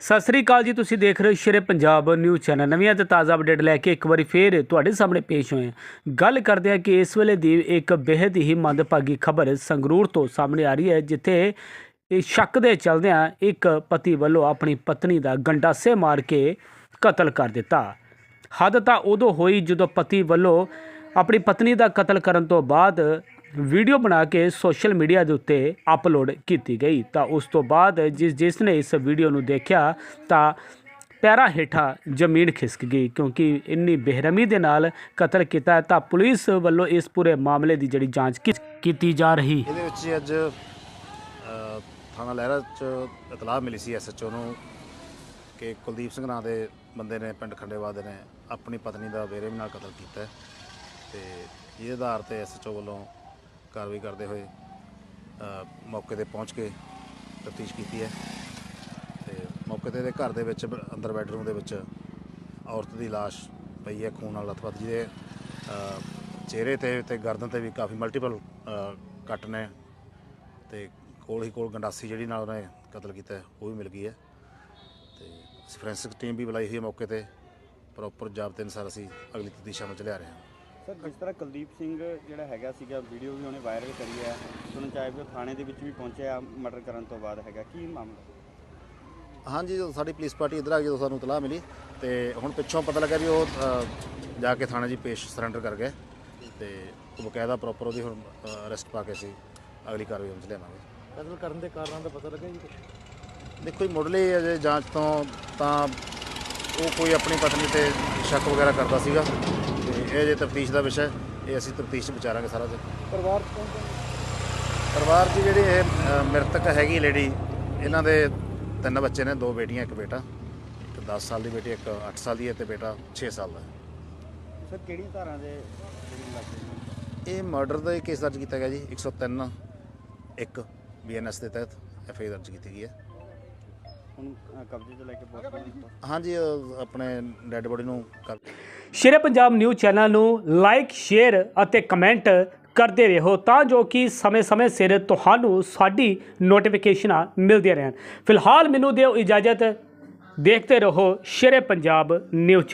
ਸਤਿ ਸ੍ਰੀ ਅਕਾਲ ਜੀ, ਤੁਸੀਂ ਦੇਖ ਰਹੇ ਹੋ ਸ਼ੇਰੇ ਪੰਜਾਬ ਨਿਊਜ਼ ਚੈਨਲ। ਨਵੀਆਂ ਤੇ ਤਾਜ਼ਾ ਅਪਡੇਟ ਲੈ ਕੇ ਇੱਕ ਵਾਰੀ ਫੇਰ ਤੁਹਾਡੇ ਸਾਹਮਣੇ ਪੇਸ਼ ਹੋਏ ਹਾਂ। ਗੱਲ ਕਰਦੇ ਹਾਂ ਕਿ ਇਸ ਵੇਲੇ ਦੀ ਇੱਕ ਬੇहद ਹੀ ਮੰਦਭਾਗੀ ਖਬਰ ਸੰਗਰੂਰ ਤੋਂ ਸਾਹਮਣੇ ਆ ਰਹੀ ਹੈ, ਜਿੱਥੇ ਇਹ ਸ਼ੱਕ ਦੇ ਚਲਦਿਆਂ ਇੱਕ ਪਤੀ ਵੱਲੋਂ ਆਪਣੀ ਪਤਨੀ ਦਾ ਗੰਡਾਸੇ ਮਾਰ ਕੇ ਕਤਲ ਕਰ ਦਿੱਤਾ। ਹੱਦ ਤਾਂ ਉਦੋਂ ਹੋਈ ਜਦੋਂ ਪਤੀ ਵੱਲੋਂ ਆਪਣੀ ਪਤਨੀ ਦਾ ਕਤਲ ਕਰਨ ਤੋਂ ਬਾਅਦ ਵੀਡੀਓ ਬਣਾ ਕੇ ਸੋਸ਼ਲ ਮੀਡੀਆ ਦੇ ਉੱਤੇ ਅਪਲੋਡ ਕੀਤੀ ਗਈ। ਤਾਂ ਉਸ ਤੋਂ ਬਾਅਦ ਜਿਸ ਜਿਸ ਨੇ ਇਸ ਵੀਡੀਓ ਨੂੰ ਦੇਖਿਆ, ਤਾਂ ਪੈਰਾਂ ਹੇਠਾਂ ਜ਼ਮੀਨ ਖਿਸਕ ਗਈ ਕਿਉਂਕਿ ਇੰਨੀ ਬੇਰਹਿਮੀ ਦੇ ਨਾਲ ਕਤਲ ਕੀਤਾ ਤਾਂ ਪੁਲਿਸ ਵੱਲੋਂ ਇਸ ਪੂਰੇ ਮਾਮਲੇ ਦੀ ਜਿਹੜੀ ਜਾਂਚ ਕੀਤੀ ਜਾ ਰਹੀ। ਇਹਦੇ ਵਿੱਚ ਅੱਜ ਥਾਣਾ ਲਹਿਰਾ ਚ ਇਤਲਾਹ ਮਿਲੀ ਸੀ ਐਸਐਚਓ ਨੂੰ ਕਿ ਕੁਲਦੀਪ ਸਿੰਘ ਨਾਂ ਦੇ ਬੰਦੇ ਨੇ ਪਿੰਡ ਖੰਡੇਵਾਦ ਦੇ ਨੇ ਆਪਣੀ ਪਤਨੀ ਦਾ ਬੇਰਹਿਮੀ ਨਾਲ ਕਤਲ ਕੀਤਾ ਹੈ ਤੇ ਇਹਦੇ ਆਧਾਰ ਤੇ ਐਸਐਚਓ ਵੱਲੋਂ ਕਾਰਵਾਈ ਕਰਦੇ ਹੋਏ ਮੌਕੇ ਤੇ ਪਹੁੰਚ ਕੇ ਤਫਤੀਸ਼ ਕੀਤੀ ਹੈ। ਤੇ ਮੌਕੇ ਤੇ ਇਹਦੇ ਘਰ ਦੇ ਵਿੱਚ ਅੰਦਰ ਬੈਡਰੂਮ ਦੇ ਵਿੱਚ ਔਰਤ ਦੀ ਲਾਸ਼ ਪਈ ਹੈ ਖੂਨ ਨਾਲ ਲਥਪਥ ਜਿਹਦੇ ਅ, ਚਿਹਰੇ ਤੇ ਤੇ ਗਰਦਨ ਤੇ ਵੀ ਕਾਫੀ ਮਲਟੀਪਲ ਕੱਟ ਨੇ ਤੇ ਕੋਲ ਹੀ ਕੋਲ ਗੰਡਾਸੀ ਜਿਹੜੀ ਨਾਲ ਉਹਨੇ ਕਤਲ ਕੀਤਾ ਉਹ ਵੀ ਮਿਲ ਗਈ ਹੈ। ਤੇ ਫੋਰੈਂਸਿਕ ਟੀਮ ਵੀ ਬੁਲਾਈ ਹੋਈ ਹੈ ਮੌਕੇ ਤੇ। ਪ੍ਰੋਪਰ ਜਾਬਤੇ ਅਨੁਸਾਰ ਅਸੀਂ ਅਗਲੀ ਤਫਤੀਸ਼ ਅਮਲ ਚ ਲਿਆ ਰਹੇ ਹਾਂ। ਸਰ ਜਿਸ ਤਰ੍ਹਾਂ ਕੁਲਦੀਪ ਸਿੰਘ ਜਿਹੜਾ ਹੈਗਾ ਸੀਗਾ ਵੀਡੀਓ ਵੀ ਉਹਨੇ ਵਾਇਰਲ ਕਰੀ ਹੈ। ਸੁਣਨ ਚ ਆਇਆ ਵੀ ਉਹ ਥਾਣੇ ਦੇ ਵਿੱਚ ਵੀ ਪਹੁੰਚਿਆ ਮਰਡਰ ਕਰਨ ਤੋਂ ਬਾਅਦ ਹੈਗਾ ਕੀ ਮਾਮਲਾ? ਹਾਂਜੀ ਜਦੋਂ ਸਾਡੀ ਪੁਲਿਸ ਪਾਰਟੀ ਇੱਧਰ ਆ ਗਈ ਜਦੋਂ ਸਾਨੂੰ ਇਤਲਾਹ ਮਿਲੀ ਤੇ ਹੁਣ ਪਿੱਛੋਂ ਪਤਾ ਲੱਗਾ ਵੀ ਉਹ ਅ, ਜਾ ਕੇ ਥਾਣੇ 'ਚ ਪੇਸ਼ ਸਰੈਂਡਰ ਕਰ ਗਏ ਤੇ ਉਹ ਬਕਾਇਦਾ ਪ੍ਰੋਪਰ ਉਹਦੀ ਹੁਣ ਅਰੈਸਟ ਪਾ ਕੇ ਅਸੀਂ ਅਗਲੀ ਕਾਰਵਾਈ ਅਮਲ ਚ ਲਿਆਵਾਂਗੇ। ਕਤਲ ਕਰਨ ਦੇ ਕਾਰਨਾਂ ਦਾ ਪਤਾ ਲੱਗਾ ਜੀ ਦੇਖੋ ਜੀ ਮੁੱਢਲੀ ਅਜੇ ਜਾਂਚ ਤੋਂ ਤਾਂ ਉਹ ਕੋਈ ਆਪਣੀ ਪਤਨੀ ਤੇ ਸ਼ੱਕ ਵਗੈਰਾ ਕਰਦਾ ਸੀਗਾ। ਇਹ ਜੇ ਤਫਤੀਸ਼ ਦਾ ਵਿਸ਼ਾ ਹੈ, ਇਹ ਅਸੀਂ ਤਫਤੀਸ਼ 'ਚ ਵਿਚਾਰਾਂਗੇ ਸਾਰਾ ਜੀ ਪਰਿਵਾਰ ਕੌਣ ਪਰਿਵਾਰ ਦੀ ਜਿਹੜੀ ਇਹ ਅ, ਮ੍ਰਿਤਕ ਹੈਗੀ ਲੇਡੀ ਇਹਨਾਂ ਦੇ ਤਿੰਨ ਬੱਚੇ ਨੇ ਦੋ ਬੇਟੀਆਂ ਇੱਕ ਬੇਟਾ ਇੱਕ 10 ਸਾਲ ਦੀ ਬੇਟੀ ਇੱਕ 8 ਸਾਲ ਦੀ ਹੈ ਤੇ ਬੇਟਾ 6 ਸਾਲ ਦਾ ਹੈ। ਸਰ ਕਿਹੜੀਆਂ ਧਾਰਾਂ ਦੇ ਜਿਹੜੀ ਇਹ ਮਰਡਰ ਦਾ ਕੇਸ ਦਰਜ ਕੀਤਾ ਗਿਆ ਜੀ 103 1 ਬੀਐਨਐਸ ਦੇ ਤਹਿਤ ਐਫਆਈ ਦਰਜ ਕੀਤੀ ਗਈ ਹੈ। ਹੁਣ ਅ, ਕਬਜ਼ੇ 'ਚ ਲੈ ਕੇ ਪਹੁੰਚ ਹਾਂਜੀ। ਆਪਣੇ ਡੈੱਡ ਬੋਡੀ ਨੂੰ ਕਰ ਸ਼ੇਰੇ ਪੰਜਾਬ ਨਿਊਜ਼ ਚੈਨਲ ਨੂੰ ਲਾਈਕ ਸ਼ੇਅਰ ਅਤੇ ਕਮੈਂਟ ਕਰਦੇ ਰਹੋ ਤਾਂ ਜੋ ਕਿ ਸਮੇਂ-ਸਮੇਂ ਸਿਰ ਤੁਹਾਨੂੰ ਸਾਡੀ ਨੋਟੀਫਿਕੇਸ਼ਨਾਂ ਮਿਲਦੀਆਂ ਰਹਿਣ। ਫਿਲਹਾਲ ਮੈਨੂੰ ਦਿਓ ਇਜਾਜ਼ਤ। ਦੇਖਦੇ ਰਹੋ ਸ਼ੇਰੇ ਪੰਜਾਬ ਨਿਊਜ਼ ਚੈਨਲ।